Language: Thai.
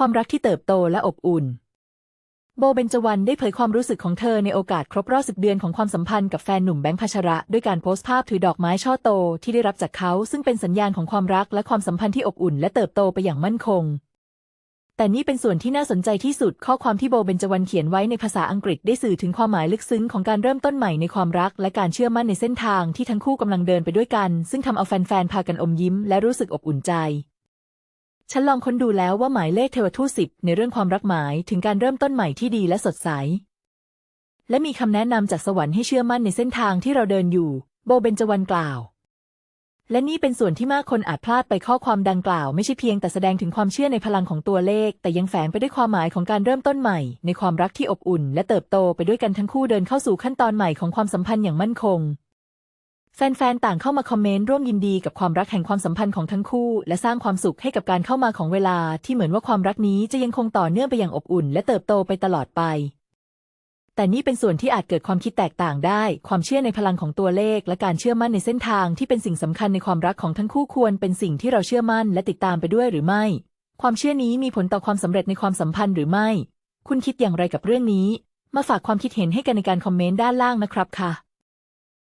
ความรักที่เติบโตและอบอุ่น โบเบญจวรรณได้เผยความรู้สึกของเธอในโอกาสครบรอบสิบเดือนของความสัมพันธ์กับแฟนหนุ่มแบงค์พัชระ ด้วยการโพสต์ภาพถือดอกไม้ช่อโตที่ได้รับจากเขา ซึ่งเป็นสัญญาณของความรักและความสัมพันธ์ที่อบอุ่น และเติบโตไปอย่างมั่นคง แต่นี่เป็นส่วนที่น่าสนใจที่สุดข้อความที่โบเบญจวรรณเขียนไว้ในภาษาอังกฤษได้สื่อถึงความหมายลึกซึ้งของการเริ่มต้นใหม่ในความรัก และการเชื่อมั่นในเส้นทางที่ทั้งคู่กำลังเดินไปด้วยกัน ซึ่งทำเอาแฟนๆพากันอมยิ้ม และรู้สึกอบอุ่นใจ ฉันลองค้นดูแล้วว่าหมายเลขเทวทูตสิบในเรื่องความรักหมายถึงการเริ่มต้นใหม่ที่ดีและสดใส และมีคำแนะนำจากสวรรค์ให้เชื่อมั่นในเส้นทางที่เราเดินอยู่ โบเบญจวรรณกล่าว และนี่เป็นส่วนที่มากคนอาจพลาดไปข้อความดังกล่าว ไม่ใช่เพียงแต่แสดงถึงความเชื่อในพลังของตัวเลข แต่ยังแฝงไปด้วยความหมายของการเริ่มต้นใหม่ ในความรักที่อบอุ่น และเติบโตไปด้วยกันทั้งคู่เดินเข้าสู่ขั้นตอนใหม่ของความสัมพันธ์อย่างมั่นคง แฟนๆ ต่างเข้ามาคอมเมนต์ร่วมยินดีกับความรักแห่งความสัมพันธ์ของทั้งคู่ และสร้างความสุขให้กับการเข้ามาของเวลาที่เหมือนว่าความรักนี้จะยังคงต่อเนื่องไปอย่างอบอุ่น และเติบโตไปตลอดไป แต่นี่เป็นส่วนที่อาจเกิดความคิดแตกต่างได้ ความเชื่อในพลังของตัวเลข และการเชื่อมั่นในเส้นทางที่เป็นสิ่งสำคัญในความรักของทั้งคู่ควรเป็นสิ่งที่เราเชื่อมั่นและติดตามไปด้วยหรือไม่ ความเชื่อนี้มีผลต่อความสำเร็จในความสัมพันธ์หรือไม่ คุณคิดอย่างไรกับเรื่องนี้ มาฝากความคิดเห็นให้กันในการคอมเมนต์ด้านล่างนะครับค่ะ